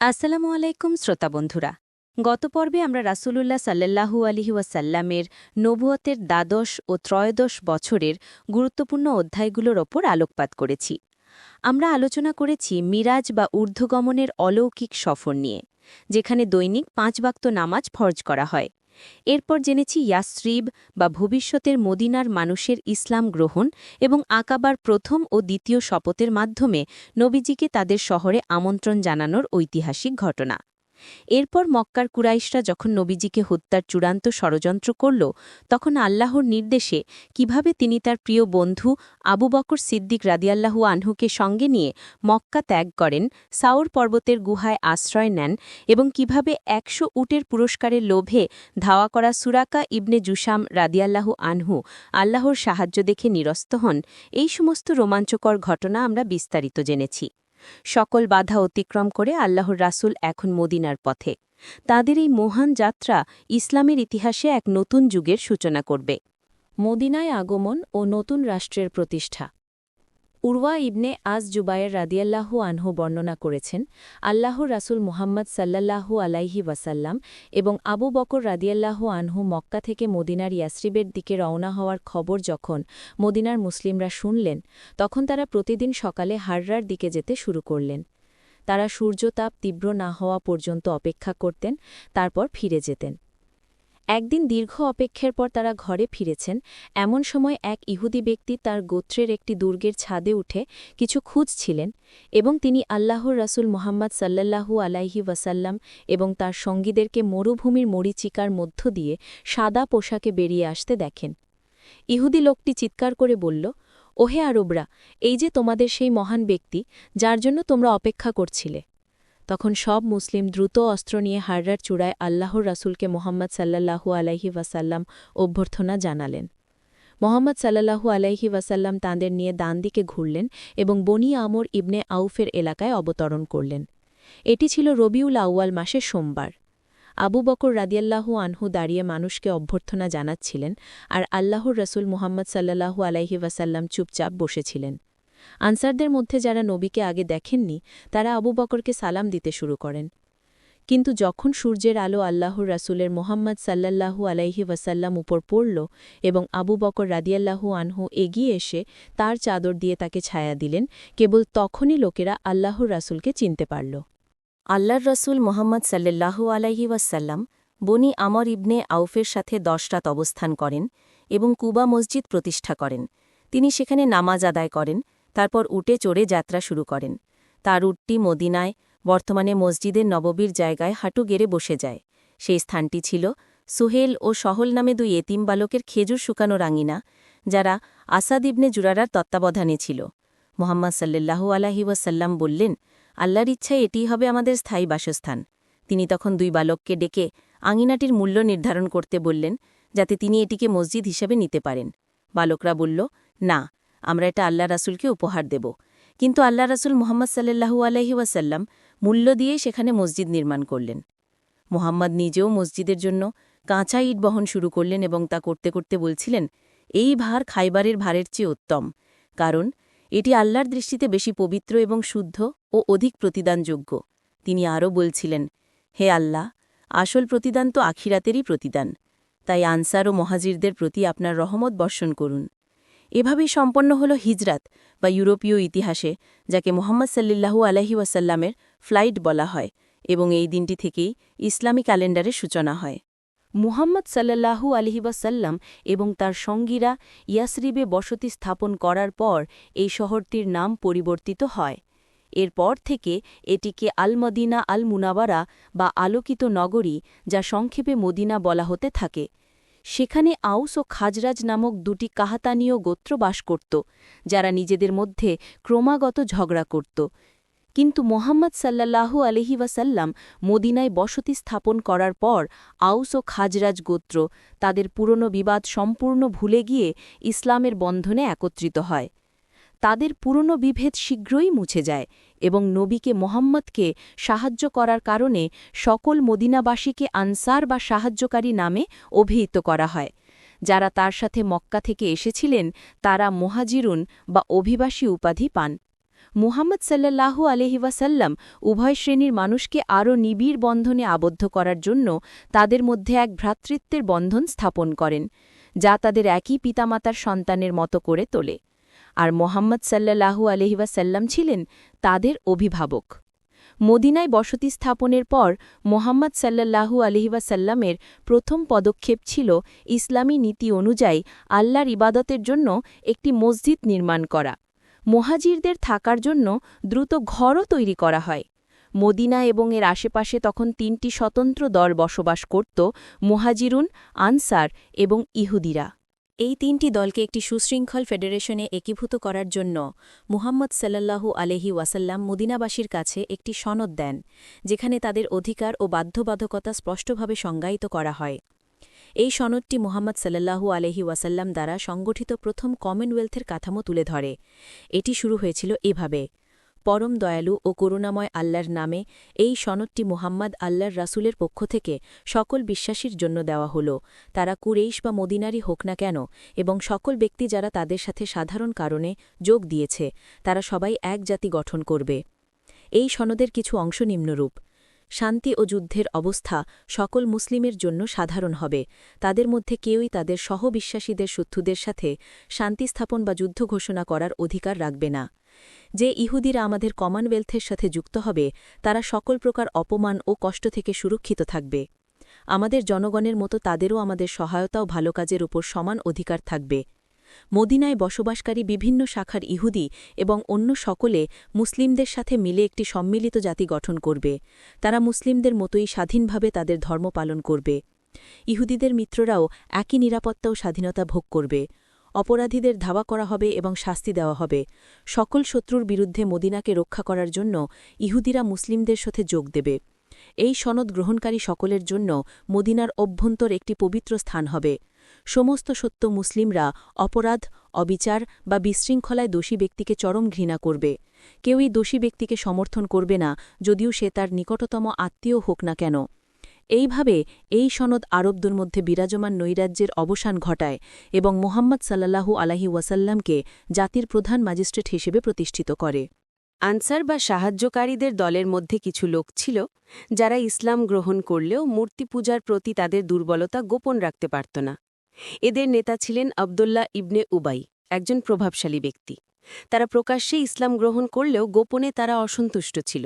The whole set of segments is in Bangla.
আসসালামু আলাইকুম, শ্রোতা বন্ধুরা। গত পর্বে আমরা রাসুলুল্লাহ সাল্লাল্লাহু আলিহি ওয়াসাল্লামের নবুয়তের দ্বাদশ ও ত্রয়োদশ বছরের গুরুত্বপূর্ণ অধ্যায়গুলোর ওপর আলোকপাত করেছি। আমরা আলোচনা করেছি মিরাজ বা ঊর্ধ্বগমনের অলৌকিক সফর নিয়ে, যেখানে দৈনিক পাঁচ বাক্ত নামাজ ফরজ করা হয়। এরপর জেনেছি ইয়াসরিব বা ভবিষ্যতের মদিনার মানুষের ইসলাম গ্রহণ এবং আকাবার প্রথম ও দ্বিতীয় শপথের মাধ্যমে নবীজিকে তাদের শহরে আমন্ত্রণ জানানোর ঐতিহাসিক ঘটনা। এরপর মক্কার কুরাইশরা যখন নবীজিকে হত্যার চূড়ান্ত ষড়যন্ত্র করল, তখন আল্লাহর নির্দেশে কীভাবে তিনি তার প্রিয় বন্ধু আবু বকর সিদ্দিক রাদিয়াল্লাহু আনহুকে সঙ্গে নিয়ে মক্কা ত্যাগ করেন সাউর পর্বতের গুহায় আশ্রয় নেন এবং কীভাবে একশো উটের পুরস্কারের লোভে ধাওয়া করা সুরাকা ইবনে জুসাম রাদিয়াল্লাহু আনহু আল্লাহর সাহায্য দেখে নিরস্ত হন, এই সমস্ত রোমাঞ্চকর ঘটনা আমরা বিস্তারিত জেনেছি। সকল বাধা অতিক্রম করে আল্লাহর রাসুল এখন মদিনার পথে। তাদের এই মহান যাত্রা ইসলামের ইতিহাসে এক নতুন যুগের সূচনা করবে। মদিনায় আগমন ও নতুন রাষ্ট্রের প্রতিষ্ঠা। উরওয়া ইবনে আজ জুবায়ের রাদিয়াল্লাহু আনহু বর্ণনা করেছেন আল্লাহর রাসূল মুহাম্মদ সাল্লাল্লাহু আলাইহি ওয়াসাল্লাম এবং আবু বকর রাদিয়াল্লাহু আনহু মক্কা থেকে মদিনার ইয়াসরিবের দিকে রওনা হওয়ার খবর যখন মদিনার মুসলিমরা শুনলেন, তখন তারা প্রতিদিন সকালে হাররার দিকে যেতে শুরু করলেন। তারা সূর্যতাপ তীব্র না হওয়া পর্যন্ত অপেক্ষা করতেন, তারপর ফিরে যেতেন। একদিন দীর্ঘ অপেক্ষার পর তারা ঘরে ফিরেছেন। এমন সময় এক ইহুদি ব্যক্তি তার গোত্রের একটি দুর্গের ছাদে উঠে কিছু খুঁজছিলেন এবং তিনি আল্লাহর রাসুল মোহাম্মদ সাল্লাল্লাহু আলাইহি ওয়াসাল্লাম এবং তার সঙ্গীদেরকে মরুভূমির মরিচিকার মধ্য দিয়ে সাদা পোশাকে বেরিয়ে আসতে দেখেন। ইহুদি লোকটি চিৎকার করে বলল, ওহে আরবরা, এই যে তোমাদের সেই মহান ব্যক্তি, যার জন্য তোমরা অপেক্ষা করছিলে। তখন সব মুসলিম দ্রুত অস্ত্র নিয়ে হাররার চূড়ায় আল্লাহর রাসুলকে মোহাম্মদ সাল্লাল্লাহু আলাইহি ওয়াসাল্লাম অভ্যর্থনা জানালেন। মোহাম্মদ সাল্লাল্লাহু আলাইহি ওয়াসাল্লাম তাঁদের নিয়ে দান দিকে ঘুরলেন এবং বনি আমর ইবনে আউফের এলাকায় অবতরণ করলেন। এটি ছিল রবিউল আউয়াল মাসের সোমবার। আবু বকর রাদিয়াল্লাহু আনহু দাঁড়িয়ে মানুষকে অভ্যর্থনা জানাচ্ছিলেন আর আল্লাহর রসুল মোহাম্মদ সাল্লাল্লাহু আলাইহি ওয়াসাল্লাম চুপচাপ বসেছিলেন। আনসারদের মধ্যে যারা নবীকে আগে দেখেননি, তারা আবু বকরকে সালাম দিতে শুরু করেন। কিন্তু যখন সূর্যের আলো আল্লাহর রাসুলের মোহাম্মদ সাল্লাল্লাহু আলাইহি ওয়াসাল্লাম উপর পড়ল এবং আবু বকর রাদিয়াল্লাহু আনহু এগিয়ে এসে তার চাদর দিয়ে তাকে ছায়া দিলেন, কেবল তখনই লোকেরা আল্লাহর রাসুলকে চিনতে পারল। আল্লাহর রসুল মোহাম্মদ সাল্লাল্লাহু আলাইহি ওয়াসাল্লাম বনি আমর ইবনে আউফের সাথে দশ রাত অবস্থান করেন এবং কুবা মসজিদ প্রতিষ্ঠা করেন। তিনি সেখানে নামাজ আদায় করেন তারপর উটে চড়ে যাত্রা শুরু করেন। তার উটটি মদিনায়, বর্তমানে মসজিদের নববীর জায়গায় হাঁটু গেড়ে বসে যায়। সেই স্থানটি ছিল সুহেল ও সহল নামে দুই এতিম বালকের খেজুর শুকানো রাঙিনা, যারা আসাদ ইবনে জুরারার তত্ত্বাবধানে ছিল। মোহাম্মদ সাল্লু আলাহি ওয়াসাল্লাম বললেন, আল্লাহর ইচ্ছায় এটিই হবে আমাদের স্থায়ী বাসস্থান। তিনি তখন দুই বালককে ডেকে আঙিনাটির মূল্য নির্ধারণ করতে বললেন, যাতে তিনি এটিকে মসজিদ হিসাবে নিতে পারেন। বালকরা বলল, না আমরা এটা আল্লাহ রাসুলকে উপহার দেব। কিন্তু আল্লাহ রাসুল মোহাম্মদ সাল্লু আলহি ওয়াসাল্লাম মূল্য দিয়ে সেখানে মসজিদ নির্মাণ করলেন। মোহাম্মদ নিজেও মসজিদের জন্য কাঁচা ইট বহন শুরু করলেন এবং তা করতে করতে বলছিলেন, এই ভার খাইবারের ভারের চেয়ে উত্তম, কারণ এটি আল্লাহর দৃষ্টিতে বেশি পবিত্র এবং শুদ্ধ ও অধিক প্রতিদানযোগ্য। তিনি আরও বলছিলেন, হে আল্লাহ, আসল প্রতিদান তো আখিরাতেরই প্রতিদান। তাই আনসার ও মহাজিরদের প্রতি আপনার রহমত বর্ষণ করুন। এভাবেই সম্পন্ন হল হিজরাত বা ইউরোপীয় ইতিহাসে, যাকে মোহাম্মদ সাল্লিল্লাহু আলহি ওয়াসাল্লামের ফ্লাইট বলা হয় এবং এই দিনটি থেকেই ইসলামী ক্যালেন্ডারের সূচনা হয়। মুহাম্মদ সাল্লাল্লাহু আলহিবাসাল্লাম এবং তার সঙ্গীরা ইয়াসরিবে বসতি স্থাপন করার পর এই শহরটির নাম পরিবর্তিত হয়। এরপর থেকে এটিকে আলমদিনা আল মুনাবারা বা আলোকিত নগরী, যা সংক্ষেপে মদিনা বলা হতে থাকে। সেখানে আউস ও খাজরাজ নামক দুটি কাহাতানীয় গোত্র বাস করত, যারা নিজেদের মধ্যে ক্রমাগত ঝগড়া করত। কিন্তু মোহাম্মদ সাল্লাল্লাহু আলহি ওয়াসাল্লাম মদিনায় বসতি স্থাপন করার পর আউস ও খাজরাজ গোত্র তাদের পুরনো বিবাদ সম্পূর্ণ ভুলে গিয়ে ইসলামের বন্ধনে একত্রিত হয়। তাদের পুরনো বিভেদ শীঘ্রই মুছে যায় এবং নবীকে মোহাম্মদকে সাহায্য করার কারণে সকল মদিনাবাসীকে আনসার বা সাহায্যকারী নামে অভিহিত করা হয়। যারা তার সাথে মক্কা থেকে এসেছিলেন, তারা মোহাজিরুন বা অভিবাসী উপাধি পান। মুহাম্মদ সাল্লাল্লাহু আলহিবাসাল্লাম উভয় শ্রেণির মানুষকে আরও নিবিড় বন্ধনে আবদ্ধ করার জন্য তাদের মধ্যে এক ভ্রাতৃত্বের বন্ধন স্থাপন করেন, যা তাদের একই পিতামাতার সন্তানের মতো করে তোলে। আর মোহাম্মদ সাল্লাল্লাহু আলহিবাসাল্লাম ছিলেন তাদের অভিভাবক। মদিনায় বসতি স্থাপনের পর মোহাম্মদ সাল্লাল্লাহু আলহিবাসাল্লামের প্রথম পদক্ষেপ ছিল ইসলামী নীতি অনুযায়ী আল্লাহর ইবাদতের জন্য একটি মসজিদ নির্মাণ করা। মোহাজিরদের থাকার জন্য দ্রুত ঘরও তৈরি করা হয়। মদিনা এবং এর আশেপাশে তখন তিনটি স্বতন্ত্র দল বসবাস করত মোহাজিরুন, আনসার এবং ইহুদিরা। এই তিনটি দলকে একটি সুশৃঙ্খল ফেডারেশনে একীভূত করার জন্য মুহাম্মদ সাল্লাল্লাহু আলহি ওয়াসাল্লাম মুদিনাবাসীর কাছে একটি সনদ দেন, যেখানে তাদের অধিকার ও বাধ্যবাধকতা স্পষ্টভাবে সংজ্ঞায়িত করা হয়। এই সনদটি মুহাম্মদ সাল্লাল্লাহু আলহি ওয়াসাল্লাম দ্বারা সংগঠিত প্রথম কমনওয়েলথের কাঠামো তুলে ধরে। এটি শুরু হয়েছিল এভাবে। পরম দয়ালু ও করুণাময় আল্লাহর নামে এই সনদটি মুহাম্মদ আল্লাহর রাসুলের পক্ষ থেকে সকল বিশ্বাসীর জন্য দেওয়া হল। তারা কুরেইশ বা মদিনারি হোক না কেন এবং সকল ব্যক্তি যারা তাদের সাথে সাধারণ কারণে যোগ দিয়েছে, তারা সবাই এক জাতি গঠন করবে। এই সনদের কিছু অংশ নিম্নরূপ। শান্তি ও যুদ্ধের অবস্থা সকল মুসলিমের জন্য সাধারণ হবে। তাদের মধ্যে কেউই তাদের সহবিশ্বাসীদের শত্রুদের সাথে শান্তি স্থাপন বা যুদ্ধ ঘোষণা করার অধিকার রাখবে না। যে ইহুদিরা আমাদের কমনওয়েলথের সাথে যুক্ত হবে, তারা সকল প্রকার অপমান ও কষ্ট থেকে সুরক্ষিত থাকবে। আমাদের জনগণের মতো তাদেরও আমাদের সহায়তা ও ভালো কাজের উপর সমান অধিকার থাকবে। মদিনায় বসবাসকারী বিভিন্ন শাখার ইহুদি এবং অন্য সকলে মুসলিমদের সাথে মিলে একটি সম্মিলিত জাতি গঠন করবে। তারা মুসলিমদের মতোই স্বাধীনভাবে তাদের ধর্ম পালন করবে। ইহুদিদের মিত্ররাও একই নিরাপত্তা ও স্বাধীনতা ভোগ করবে। অপরাধীদের ধাওয়া করা হবে এবং শাস্তি দেওয়া হবে। সকল শত্রুর বিরুদ্ধে মদিনাকে রক্ষা করার জন্য ইহুদিরা মুসলিমদের সাথে যোগ দেবে। এই সনদ গ্রহণকারী সকলের জন্য মদিনার অভ্যন্তর একটি পবিত্র স্থান হবে। সমস্ত সত্য মুসলিমরা অপরাধ, অবিচার বা বিশৃঙ্খলায় দোষী ব্যক্তিকে চরম ঘৃণা করবে। কেউই দোষী ব্যক্তিকে সমর্থন করবে না, যদিও সে তার নিকটতম আত্মীয় হোক না কেন। এইভাবে এই সনদ আরবদের মধ্যে বিরাজমান নৈরাজ্যের অবসান ঘটায় এবং মোহাম্মদ সাল্লাহু আলাহি ওয়াসাল্লামকে জাতির প্রধান ম্যাজিস্ট্রেট হিসেবে প্রতিষ্ঠিত করে। আনসার বা সাহায্যকারীদের দলের মধ্যে কিছু লোক ছিল, যারা ইসলাম গ্রহণ করলেও মূর্তি পূজার প্রতি তাদের দুর্বলতা গোপন রাখতে পারত না। এদের নেতা ছিলেন আবদুল্লাহ ইবনে উবাই, একজন প্রভাবশালী ব্যক্তি। তারা প্রকাশ্যে ইসলাম গ্রহণ করলেও গোপনে তারা অসন্তুষ্ট ছিল।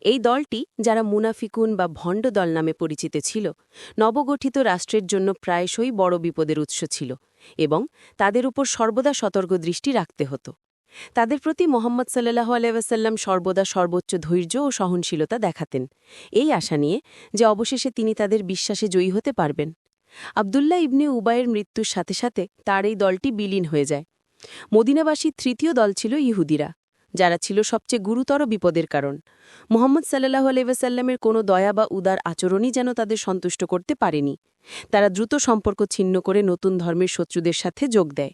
এই দলটি, যারা মুনাফিকুন বা ভণ্ড দল নামে পরিচিত ছিল, নবগঠিত রাষ্ট্রের জন্য প্রায়শই বড় বিপদের উৎস ছিল এবং তাদের উপর সর্বদা সতর্ক দৃষ্টি রাখতে হতো। তাদের প্রতি মোহাম্মদ সাল্লাহ আলাইসাল্লাম সর্বদা সর্বোচ্চ ধৈর্য ও সহনশীলতা দেখাতেন। এই আশা নিয়ে যে অবশেষে তিনি তাদের বিশ্বাসে জয়ী হতে পারবেন। আবদুল্লাহ ইবনে উবায়ের মৃত্যুর সাথে সাথে তার এই দলটি বিলীন হয়ে যায়। মদিনাবাসীর তৃতীয় দল ছিল ইহুদিরা। যারা ছিল সবচেয়ে গুরুতর বিপদের কারণ। মোহাম্মদ সাল্লাহ আলাইসাল্লামের কোনো দয়া বা উদার আচরণই যেন তাদের সন্তুষ্ট করতে পারেনি। তারা দ্রুত সম্পর্ক ছিন্ন করে নতুন ধর্মের শত্রুদের সাথে যোগ দেয়।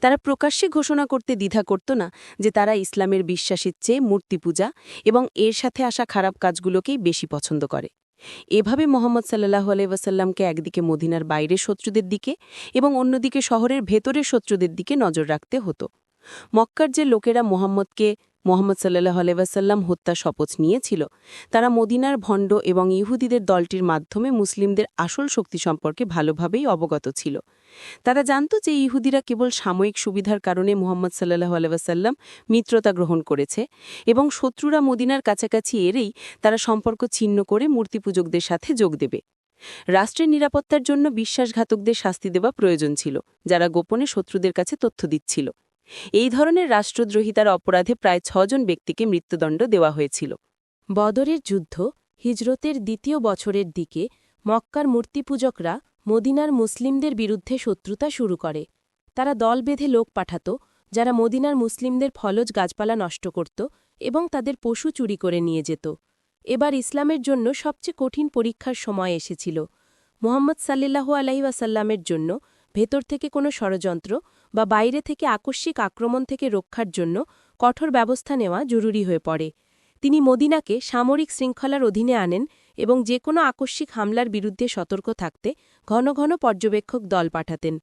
তারা প্রকাশ্যে ঘোষণা করতে দ্বিধা করত না যে তারা ইসলামের বিশ্বাসের চেয়ে মূর্তি পূজা এবং এর সাথে আসা খারাপ কাজগুলোকেই বেশি পছন্দ করে। এভাবে মোহাম্মদ সাল্লাহ আলাইসাল্লামকে একদিকে মদিনার বাইরের শত্রুদের দিকে এবং অন্যদিকে শহরের ভেতরের শত্রুদের দিকে নজর রাখতে হতো। মক্কার যে লোকেরা মোহাম্মদকে মোহাম্মদ সাল্লাহ আলাইসাল্লাম হত্যা শপথ নিয়েছিল, তারা মদিনার ভণ্ড এবং ইহুদিদের দলটির মাধ্যমে মুসলিমদের আসল শক্তি সম্পর্কে ভালোভাবেই অবগত ছিল। তারা জানত যে ইহুদিরা কেবল সাময়িক সুবিধার কারণে মোহাম্মদ সাল্লাহ আলাইসাল্লাম মিত্রতা গ্রহণ করেছে এবং শত্রুরা মদিনার কাছাকাছি এরেই তারা সম্পর্ক ছিন্ন করে মূর্তিপূজকদের সাথে যোগ দেবে। রাষ্ট্রের নিরাপত্তার জন্য বিশ্বাসঘাতকদের শাস্তি দেওয়া প্রয়োজন ছিল, যারা গোপনে শত্রুদের কাছে তথ্য দিচ্ছিল। এই ধরনের রাষ্ট্রদ্রোহিতার অপরাধে প্রায় ছজন ব্যক্তিকে মৃত্যুদণ্ড দেওয়া হয়েছিল। বদরের যুদ্ধ হিজরতের দ্বিতীয় বছরের দিকে মক্কার মূর্তিপূজকরা মদিনার মুসলিমদের বিরুদ্ধে শত্রুতা শুরু করে। তারা দল বেঁধে লোক পাঠাত, যারা মদিনার মুসলিমদের ফলজ গাছপালা নষ্ট করত এবং তাদের পশু চুরি করে নিয়ে যেত। এবার ইসলামের জন্য সবচেয়ে কঠিন পরীক্ষার সময় এসেছিল। মোহাম্মদ সাল্লাহু আলাইসাল্লামের জন্য ভেতর থেকে কোনো ষড়যন্ত্র বা বাইরে থেকে আকস্মিক আক্রমণ থেকে রক্ষার জন্য কঠোর ব্যবস্থা নেওয়া জরুরি হয়ে পড়ে। তিনি মদিনাকে সামরিক শৃঙ্খলার অধীনে আনেন এবং যে কোনো আকস্মিক হামলার বিরুদ্ধে সতর্ক থাকতে ঘন ঘন পর্যবেক্ষক দল পাঠাতেন।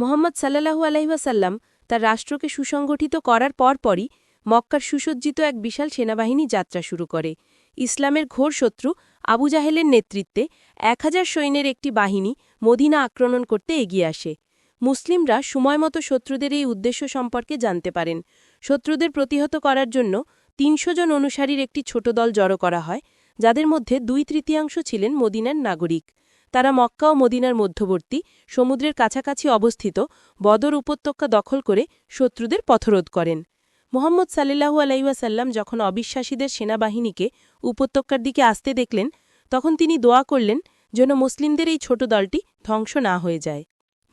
মোহাম্মদ সাল্লাহু আলাইসাল্লাম তার রাষ্ট্রকে সুসংগঠিত করার পরপরই মক্কার সুসজ্জিত এক বিশাল সেনাবাহিনী যাত্রা শুরু করে। ইসলামের ঘোর শত্রু আবু জাহেলের নেতৃত্বে এক হাজার সৈন্যের একটি বাহিনী মদিনা আক্রমণ করতে এগিয়ে আসে। মুসলিমরা সময়মতো শত্রুদের এই উদ্দেশ্য সম্পর্কে জানতে পারেন। শত্রুদের প্রতিহত করার জন্য তিনশো জন অনুসারীর একটি ছোট দল জড়ো করা হয়, যাদের মধ্যে দুই তৃতীয়াংশ ছিলেন মদিনার নাগরিক। তারা মক্কা ও মদিনার মধ্যবর্তী, সমুদ্রের কাছাকাছি অবস্থিত বদর উপত্যকা দখল করে শত্রুদের পথরোধ করেন। মোহাম্মদ সাল্লাহু আলাইসাল্লাম যখন অবিশ্বাসীদের সেনাবাহিনীকে উপত্যকার দিকে আসতে দেখলেন, তখন তিনি দোয়া করলেন যেন মুসলিমদের এই ছোট দলটি ধ্বংস না হয়ে যায়।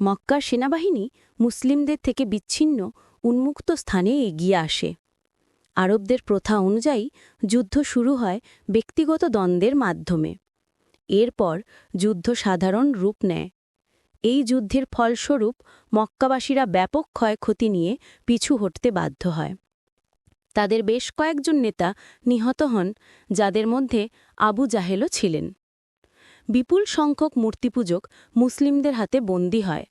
মক্কার সেনাবাহিনী মুসলিমদের থেকে বিচ্ছিন্ন, উন্মুক্ত স্থানে এগিয়ে আসে। আরবদের প্রথা অনুযায়ী যুদ্ধ শুরু হয় ব্যক্তিগত দ্বন্দ্বের মাধ্যমে। এরপর যুদ্ধ সাধারণ রূপ নেয়। এই যুদ্ধের ফলস্বরূপ মক্কাবাসীরা ব্যাপক ক্ষয়ক্ষতি নিয়ে পিছু হটতে বাধ্য হয়। তাদের বেশ কয়েকজন নেতা নিহত হন, যাদের মধ্যে আবু জাহেলও ছিলেন। বিপুল সংখ্যক মূর্তিপূজক মুসলিমদের হাতে বন্দী হয়।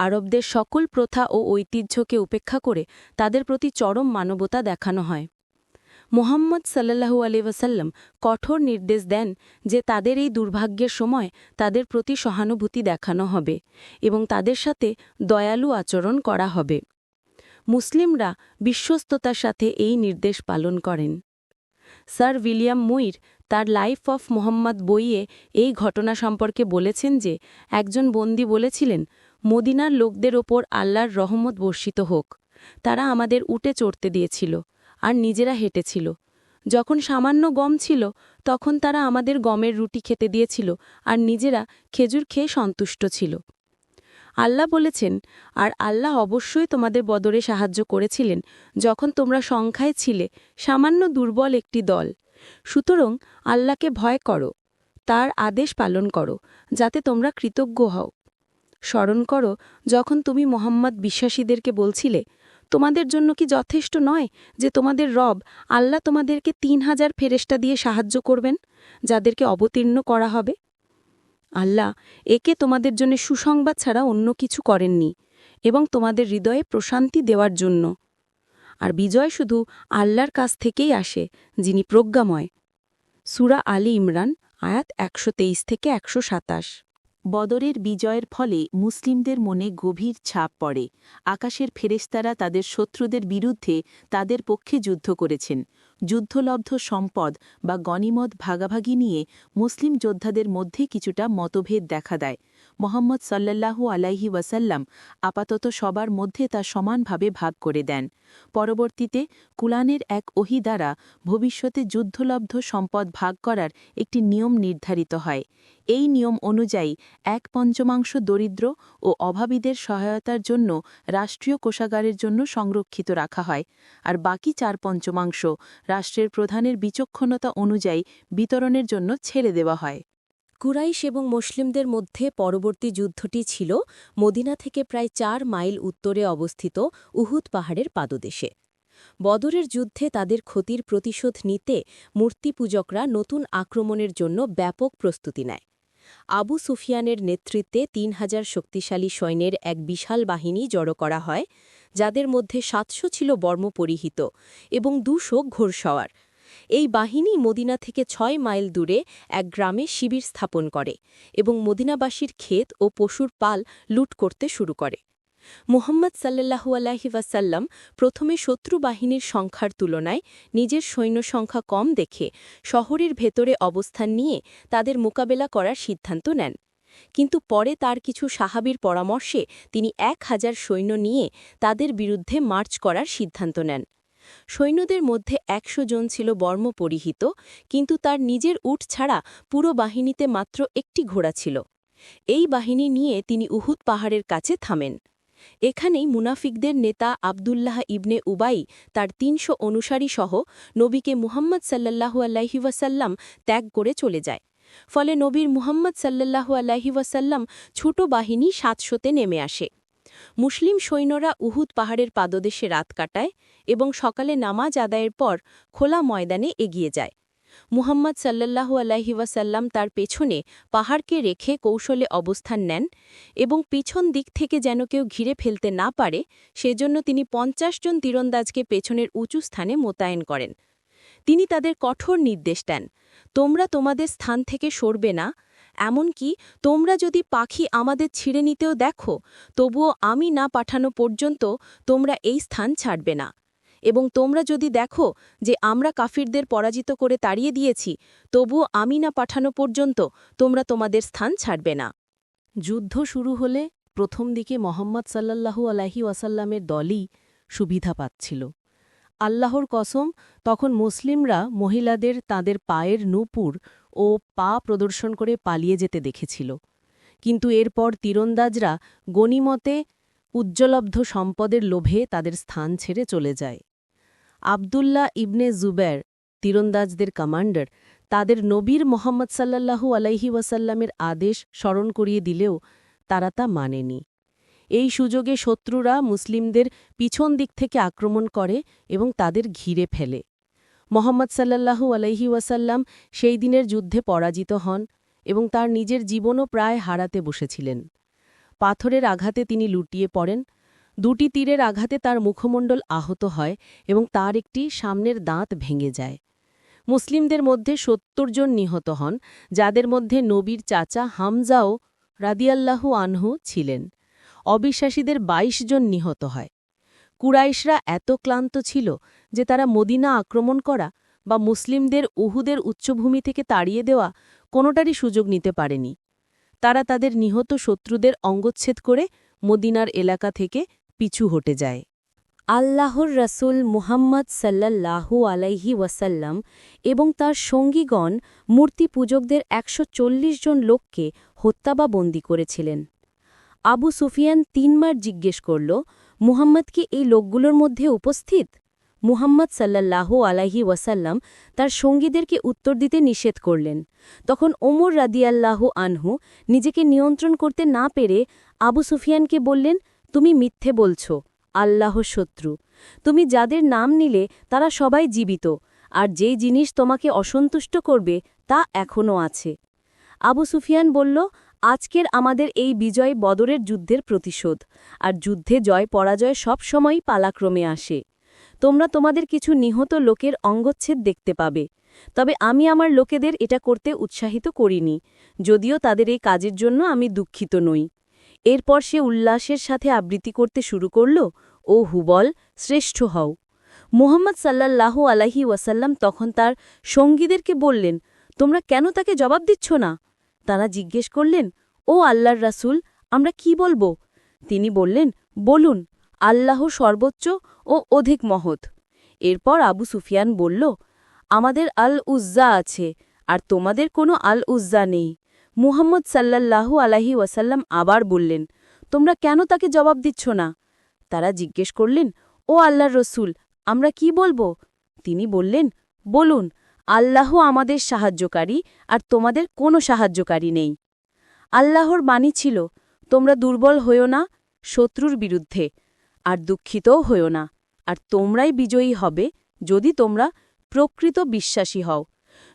আরবদের সকল প্রথা ও ঐতিহ্যকে উপেক্ষা করে তাদের প্রতি চরম মানবতা দেখানো হয়। মোহাম্মদ সাল্লাহু আলি ওয়াসাল্লাম কঠোর নির্দেশ দেন যে তাদের এই দুর্ভাগ্যের সময় তাদের প্রতি সহানুভূতি দেখানো হবে এবং তাদের সাথে দয়ালু আচরণ করা হবে। মুসলিমরা বিশ্বস্ততার সাথে এই নির্দেশ পালন করেন। স্যার উইলিয়াম মুইর তার লাইফ অফ মোহাম্মদ বইয়ে এই ঘটনা সম্পর্কে বলেছেন যে, একজন বন্দি বলেছিলেন, মদিনার লোকদের ওপর আল্লাহর রহমত বর্ষিত হোক। তারা আমাদের উটে চড়তে দিয়েছিল আর নিজেরা হেঁটেছিল। যখন সামান্য গম ছিল, তখন তারা আমাদের গমের রুটি খেতে দিয়েছিল আর নিজেরা খেজুর খেয়ে সন্তুষ্ট ছিল। আল্লাহ বলেছেন, আর আল্লাহ অবশ্যই তোমাদের বদরে সাহায্য করেছিলেন, যখন তোমরা সংখ্যায় ছিলে, সামান্য দুর্বল একটি দল। সুতরাং আল্লাহকে ভয় করো, তার আদেশ পালন করো, যাতে তোমরা কৃতজ্ঞ হও। স্মরণ করো, যখন তুমি মোহাম্মদ বিশ্বাসীদেরকে বলছিলে, তোমাদের জন্য কি যথেষ্ট নয় যে তোমাদের রব আল্লাহ তোমাদেরকে তিন হাজার ফেরেস্টা দিয়ে সাহায্য করবেন, যাদেরকে অবতীর্ণ করা হবে? আল্লাহ, একে তোমাদের জন্য সুসংবাদ ছাড়া অন্য কিছু করেননি এবং তোমাদের হৃদয়ে প্রশান্তি দেওয়ার জন্য। আর বিজয় শুধু আল্লাহর কাছ থেকেই আসে, যিনি প্রজ্ঞাময়। সুরা আলী ইমরান, আয়াত একশো তেইশ থেকে একশো সাতাশ। বদরের বিজয়ের ফলে মুসলিমদের মনে গভীর ছাপ পড়ে। আকাশের ফেরেস্তারা তাদের শত্রুদের বিরুদ্ধে তাদের পক্ষে যুদ্ধ করেছেন। যুদ্ধলব্ধ সম্পদ বা গণিমত ভাগাভাগি নিয়ে মুসলিম যোদ্ধাদের মধ্যে কিছুটা মতভেদ দেখা দেয়। মোহাম্মদ সাল্লাল্লাহু আলাইহি ওয়াসাল্লাম আপাতত সবার মধ্যে তা সমানভাবে ভাগ করে দেন। পরবর্তীতে কুলানের এক ওহি দ্বারা ভবিষ্যতে যুদ্ধলব্ধ সম্পদ ভাগ করার একটি নিয়ম নির্ধারিত হয়। এই নিয়ম অনুযায়ী এক পঞ্চমাংশ দরিদ্র ও অভাবীদের সহায়তার জন্য রাষ্ট্রীয় কোষাগারের জন্য সংরক্ষিত রাখা হয় আর বাকি চার পঞ্চমাংশ রাষ্ট্রের প্রধানের বিচক্ষণতা অনুযায়ী বিতরণের জন্য ছেড়ে দেওয়া হয়। কুরাইশ এবং মুসলিমদের মধ্যে পরবর্তী যুদ্ধটি ছিল মদিনা থেকে প্রায় চার মাইল উত্তরে অবস্থিত উহুদ পাহাড়ের পাদদেশে। বদরের যুদ্ধে তাদের ক্ষতির প্রতিশোধ নিতে মূর্তিপূজকরা নতুন আক্রমণের জন্য ব্যাপক প্রস্তুতি নেয়। আবু সুফিয়ানের নেতৃত্বে তিন হাজার শক্তিশালী সৈন্যের এক বিশাল বাহিনী জড়ো করা হয়, যাদের মধ্যে সাতশো ছিল বর্মপরিহিত এবং দুশো ঘোরসওয়ার এই বাহিনী মদিনা থেকে ছয় মাইল দূরে এক গ্রামে শিবির স্থাপন করে এবং মদিনাবাসীর ক্ষেত ও পশুর পাল লুট করতে শুরু করে। মুহাম্মদ সাল্লাহু আলাহি ওয়াসাল্লাম প্রথমে শত্রু বাহিনীর সংখ্যার তুলনায় নিজের সৈন্য সংখ্যা কম দেখে শহরের ভেতরে অবস্থান নিয়ে তাদের মোকাবেলা করার সিদ্ধান্ত নেন। কিন্তু পরে তার কিছু সাহাবির পরামর্শে তিনি এক হাজার সৈন্য নিয়ে তাদের বিরুদ্ধে মার্চ করার সিদ্ধান্ত নেন। সৈন্যদের মধ্যে একশো জন ছিল বর্ম পরিহিত কিন্তু তার নিজের উট ছাড়া পুরো বাহিনীতে মাত্র একটি ঘোড়া ছিল। এই বাহিনী নিয়ে তিনি উহুদ পাহাড়ের কাছে থামেন। এখানেই মুনাফিকদের নেতা আবদুল্লাহ ইবনে উবাই তার তিনশো অনুসারী সহ নবীকে মুহাম্মদ সাল্লাহু আল্লাহি ওয়াসাল্লাম ত্যাগ করে চলে যায়। ফলে নবীর মুহাম্মদ সাল্লাহু আল্লাহি ওয়াসাল্লাম ছোট বাহিনী সাতশোতে নেমে আসে। মুসলিম সৈন্যরা উহুদ পাহাড়ের পাদদেশে রাত কাটায় এবং সকালে নামাজ আদায়ের পর খোলা ময়দানে এগিয়ে যায়। মুহাম্মদ সাল্লাল্লাহু আলাইহি ওয়াসাল্লাম তার পেছনে পাহাড়কে রেখে কৌশলে অবস্থান নেন এবং পিছন দিক থেকে যেন কেউ ঘিরে ফেলতে না পারে, সেজন্য তিনি পঞ্চাশ জন তীরন্দাজকে পেছনের উঁচু স্থানে মোতায়েন করেন। তিনি তাদের কঠোর নির্দেশ দেন, তোমরা তোমাদের স্থান থেকে সরবে না এমনকি তোমরা যদি পাখি আমাদের ছিঁড়ে নিতেও দেখো, তবুও আমি না পাঠানো পর্যন্ত তোমরা এই স্থান ছাড়বে না। এবং তোমরা যদি দেখো যে আমরা কাফিরদের পরাজিত করে তাড়িয়ে দিয়েছি, তবুও আমি না পাঠানো পর্যন্ত তোমরা তোমাদের স্থান ছাড়বে না। যুদ্ধ শুরু হলে প্রথম দিকে মোহাম্মদ সাল্লাল্লাহু আলাহি ওয়াসাল্লামের দলই সুবিধা পাচ্ছিল। আল্লাহর কসম, তখন মুসলিমরা মহিলাদের তাদের পায়ের নূপুর ও পা প্রদর্শন করে পালিয়ে যেতে দেখেছিল। কিন্তু এরপর তীরন্দাজরা গণিমতে উজ্জ্বলব্ধ সম্পদের লোভে তাদের স্থান ছেড়ে চলে যায়। আবদুল্লাহ ইবনে জুবের তীরন্দাজদের কমান্ডার তাদের নবীর মোহাম্মদ সাল্লাল্লাহু আলাইহি ওয়াসাল্লামের আদেশ স্মরণ করিয়ে দিলেও তারা তা মানেনি। এই সুযোগে শত্রুরা মুসলিমদের পিছন দিক থেকে আক্রমণ করে এবং তাদের ঘিরে ফেলে। মোহাম্মদ সাল্লাল্লাহু আলাইহি ওয়াসাল্লাম সেই দিনের যুদ্ধে পরাজিত হন এবং তার নিজের জীবনও প্রায় হারাতে বসেছিলেন। পাথরের আঘাতে তিনি লুটিয়ে পড়েন। দুটি তীরের আঘাতে তার মুখমণ্ডল আহত হয় এবং তার একটি সামনের দাঁত ভেঙে যায়। মুসলিমদের মধ্যে সত্তর জন নিহত হন, যাদের মধ্যে নবীর চাচা হামজাও রাদিয়াল্লাহু আনহু ছিলেন। অবিশ্বাসীদের ২২ জন নিহত হয়। কুরাইশরা এত ক্লান্ত ছিল যে তারা মদিনা আক্রমণ করা বা মুসলিমদের উহুদের উচ্চভূমি থেকে তাড়িয়ে দেওয়া কোনোটারই সুযোগ নিতে পারেনি। তারা তাদের নিহত শত্রুদের অঙ্গচ্ছেদ করে মদিনার এলাকা থেকে পিছু হটে যায়। আল্লাহর রসুল মুহাম্মদ সাল্লাল্লাহু আলাইহি ওয়াসাল্লাম এবং তার সঙ্গীগণ মূর্তি পূজকদের একশো চল্লিশ জন লোককে হত্যা বা বন্দী করেছিলেন। আবু সুফিয়ান তিনবার জিজ্ঞেস করল, মুহাম্মদ কি এই লোকগুলোর মধ্যে উপস্থিত? মুহাম্মদ সাল্লাল্লাহু আলাইহি ওয়াসাল্লাম তার সঙ্গীদেরকে উত্তর দিতে নিষেধ করলেন। তখন ওমর রাদিয়াল্লাহু আনহু নিজেকে নিয়ন্ত্রণ করতে না পেরে আবু সুফিয়ানকে বললেন, তুমি মিথ্যে বলছ, আল্লাহ শত্রু। তুমি যাদের নাম নিলে তারা সবাই জীবিত, আর যেই জিনিস তোমাকে অসন্তুষ্ট করবে তা এখনও আছে। আবু সুফিয়ান বলল আজকের আমাদের এই বিজয় বদরের যুদ্ধের প্রতিশোধ, আর যুদ্ধে জয় পরাজয় সব সময়ই পালাক্রমে আসে। তোমরা তোমাদের কিছু নিহত লোকের অঙ্গচ্ছেদ দেখতে পাবে। তবে আমি আমার লোকেদের এটা করতে উৎসাহিত করিনি, যদিও তাদের এই কাজের জন্য আমি দুঃখিত নই। এরপর সে উল্লাসের সাথে আবৃত্তি করতে শুরু করল, ও হুবল, শ্রেষ্ঠ হও। মুহাম্মদ সাল্লাল্লাহু আলাহি ওয়াসাল্লাম তখন তার সঙ্গীদেরকে বললেন, তোমরা কেন তাকে জবাব দিচ্ছ না? তারা জিজ্ঞেস করলেন, ও আল্লাহর রাসূল, আমরা কি বলব? তিনি বললেন, বলুন, আল্লাহ সর্বোচ্চ ও অধিক মহৎ। এরপর আবু সুফিয়ান বলল, আমাদের আল উজ্জা আছে, আর তোমাদের কোনো আল উজ্জা নেই। মুহাম্মদ সাল্লাল্লাহু আলাহি ওয়াসাল্লাম আবার বললেন, তোমরা কেন তাকে জবাব দিচ্ছ না? তারা জিজ্ঞেস করলেন, ও আল্লাহর রসুল, আমরা কি বলব? তিনি বললেন, বলুন আল্লাহ আমাদের সাহায্যকারী আর তোমাদের কোনো সাহায্যকারী নেই। আল্লাহর বাণী ছিল, তোমরা দুর্বল হইও না, শত্রুর বিরুদ্ধে, আর দুঃখিতও হইও না, আর তোমরাই বিজয়ী হবে যদি তোমরা প্রকৃত বিশ্বাসী হও।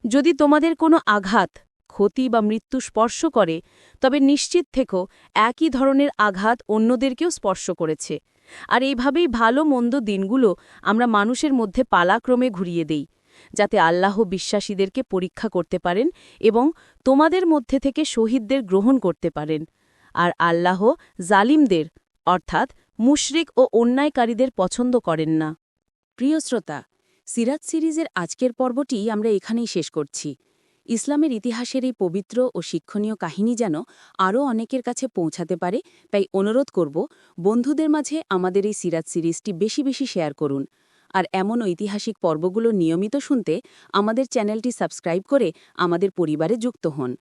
যদি তোমাদের কোনো আঘাত, ক্ষতি বা মৃত্যু স্পর্শ করে, তবে নিশ্চিত থেকো একই ধরনের আঘাত অন্যদেরকেও স্পর্শ করেছে। আর এইভাবেই ভালো মন্দ দিনগুলো আমরা মানুষের মধ্যে পালাক্রমে ঘুরিয়ে দেই। যাতে আল্লাহ বিশ্বাসীদেরকে পরীক্ষা করতে পারেন এবং তোমাদের মধ্যে থেকে শহীদদের গ্রহণ করতে পারেন। আর আল্লাহ জালিমদের, অর্থাৎ মুশরিক ও অন্যায়কারীদের পছন্দ করেন না। প্রিয় শ্রোতা সিরাত সিরিজের আজকের পর্বটি আমরা এখানেই শেষ করছি। ইসলামের ইতিহাসের এই পবিত্র ও শিক্ষণীয় কাহিনী যেন আরও অনেকের কাছে পৌঁছাতে পারে, তাই অনুরোধ করব, বন্ধুদের মাঝে আমাদের এই সিরাজ সিরিজটি বেশি বেশি শেয়ার করুন। আর এমন ঐতিহাসিক পর্বগুলো নিয়মিত শুনতে আমাদের চ্যানেলটি সাবস্ক্রাইব করে আমাদের পরিবারে যুক্ত হন।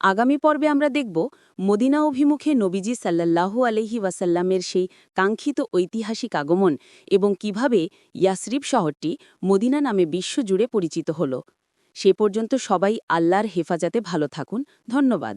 আগামী পর্বে আমরা দেখব মদিনা অভিমুখে নবীজি সাল্লাল্লাহু আলহি ওয়াসাল্লামের সেই কাঙ্ক্ষিত ঐতিহাসিক আগমন এবং কীভাবে ইয়াসরিব শহরটি মদিনা নামে বিশ্বজুড়ে পরিচিত হল। সে পর্যন্ত সবাই আল্লাহর হেফাজতে ভালো থাকুন। ধন্যবাদ।